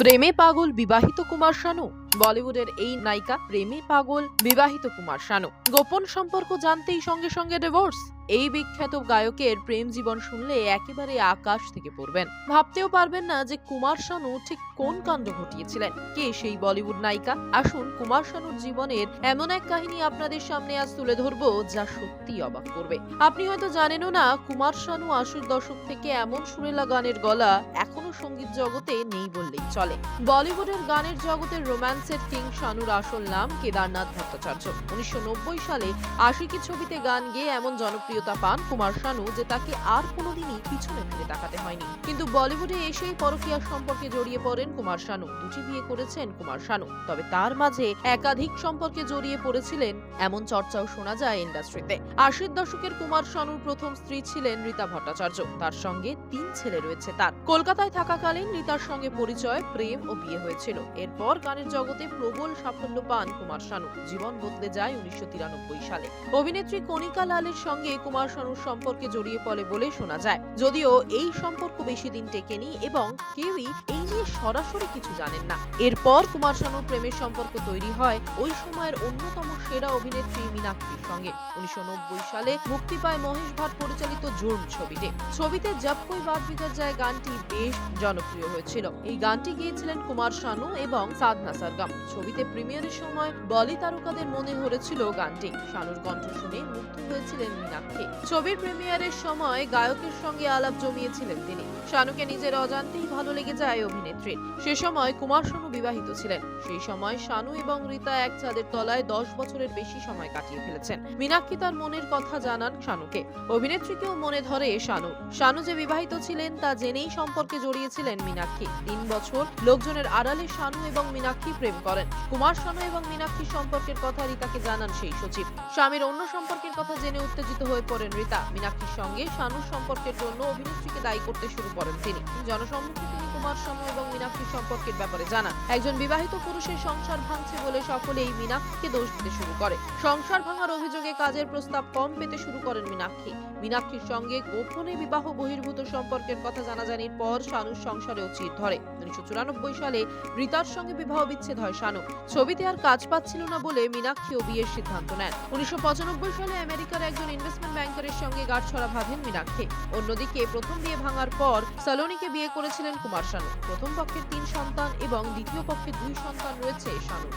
প্রেমে পাগল বিবাহিত কুমার শানু? বলিউডের এই নায়িকা প্রেমে পাগল বিবাহিত কুমার শানু। গোপন সম্পর্ক জানতেই সঙ্গে সঙ্গে ডিভোর্স এই বিখ্যাত গায়কের প্রেম জীবন শুনলে একেবারে আকাশ থেকে পড়বেন। ভাবতেও পারবেন না যে কুমার শানু ঠিক কোন কাণ্ড ঘটিয়েছিলেন। কে সেই বলিউড নায়িকা? আসুন কুমার শানুর জীবনের এমন এক কাহিনী আপনাদের সামনে আজ তুলে ধরবো যা সত্যি অবাক করবে। আপনি হয়তো জানেনও না, কুমার শানু আশির দশক থেকে এমন সুরেলা গানের গলা এখনও সংগীত জগতে নেই বললেই চলে। বলিউডের গানের জগতের রোম্যান্সের কিং শানুর আসল নাম কেদারনাথ ভট্টাচার্য। উনিশশো নব্বই সালে আশিকি ছবিতে গান গেয়ে এমন জনপ্রিয়তা পান কুমার শানু যে তাকে আর কোনোদিনই পিছনে ফিরে তাকাতে হয়নি। কিন্তু বলিউডে এসেই পরকীয়া সম্পর্কে জড়িয়ে পড়েন কুমার শানু। দুটি বিয়ে করেছেন কুমার শানু। তবে তার মাঝে একাধিক সম্পর্কে জড়িয়ে পড়েছিলেন এমন চর্চাও শোনা যায় ইন্ডাস্ট্রিতে। আশির দশকের কুমার শানুর প্রথম স্ত্রী ছিলেন রীতা ভট্টাচার্য। তার সঙ্গে তিন ছেলে রয়েছে তার। কলকাতায় থাকাকালীন রীতার সঙ্গে পরিচয়, প্রেম ও বিয়ে হয়েছিল। এরপর গানের জগতে প্রবল সাফল্য পান কুমার শানু। জীবন বদলে যায় উনিশশো তিরানব্বই সালে। অভিনেত্রী কণিকা লালের সঙ্গে কুমার শানুর সম্পর্কে জড়িয়ে পড়ে বলে শোনা যায়। যদিও এই সম্পর্ক বেশি দিন টেকেনি এবং কেউই এই নিয়ে সরাসরি কিছু জানেন না। এরপর কুমার শানুর প্রেমের সম্পর্ক তৈরি হয় ওই সময়ের অন্যতম সেরা অভিনেত্রী মীনাক্ষীর সঙ্গে। উনিশশো নব্বই সালে মুক্তি পায় মহেশ ভাট পরিচালিত জুর্ম ছবিতে। ছবিতে জব কই বাদ বিগড় যায় গানটি বেশ জনপ্রিয় হয়েছিল। এই গানটি গিয়েছিলেন কুমার শানু এবং সাধনা সরগম। ছবিতে প্রিমিয়ারের সময় বলি তারকাদের মনে ধরেছিল গানটি। শানুর কণ্ঠ শুনে মুগ্ধ হয়েছিলেন মীনাক্ষী। ছবির প্রিমিয়ারের সময় গায়কের সঙ্গে আলাপ জমিয়েছিলেন তিনি। শানুকে নিজের অজান্তেই ভালো লেগে যায় অভিনেত্রীর। সে সময় কুমার শানু বিবাহিত ছিলেন। সেই সময় শানু এবং রীতা এক চাঁদের তলায় দশ বছরের বেশি সময় কাটিয়ে ফেলেছেন। মীনাক্ষী তার মনের কথা জানান শানুকে। অভিনেত্রীকেও মনে ধরে শানু। শানু যে বিবাহিত ছিলেন তা জেনেই সম্পর্কে জড়িয়েছিলেন মীনাক্ষী। তিন বছর লোকজনের আড়ালে শানু এবং মীনাক্ষী প্রেম করেন। কুমার শানু এবং মীনাক্ষীর সম্পর্কের কথা রীতাকে জানান সেই সচিব। স্বামীর অন্য সম্পর্কের কথা জেনে উত্তেজিত হয়ে পড়েন রীতা। মীনাক্ষীর সঙ্গে শানুর সম্পর্কের জন্য অভিনেত্রীকে দায়ী করতে শুরু করেন তিনি। জনসম্মুখে তিনি কুমার শানু এবং মীনাক্ষীর সম্পর্কের ব্যাপারে জানান। একজন বিবাহিত পুরুষের সংসার ভাঙছে বলে সকলেই মীনাক্ষীকে দোষ দিতে শুরু করে। সংসার ভাঙার অভিযোগে কাজের প্রস্তাব কম পেতে শুরু করেন মীনাক্ষী। মীনাক্ষীর সঙ্গে গোপনে বিবাহ বহির্ভূত সম্পর্কের কথা জানাজানির পর শানুর সংসারেও চির ধরে। উনিশশো চুরানব্বই সালে রীতার সঙ্গে বিবাহ বিচ্ছেদ হয় শানু। ছবিতে আর কাজ পাচ্ছিল না বলে মীনাক্ষীও বিয়ের সিদ্ধান্ত নেন। উনিশশো পঁচানব্বই সালে আমেরিকার একজন ইনভেস্টমেন্ট ব্যাংকারের সঙ্গে গাঁটছড়া বাঁধেন মীনাক্ষী। অন্যদিকে প্রথম বিয়ে ভাঙার পর সালোনিকে বিয়ে করেছিলেন কুমার শানু। প্রথম পক্ষের তিন সন্তান এবং দ্বিতীয় পক্ষে দুই সন্তান রয়েছে শানু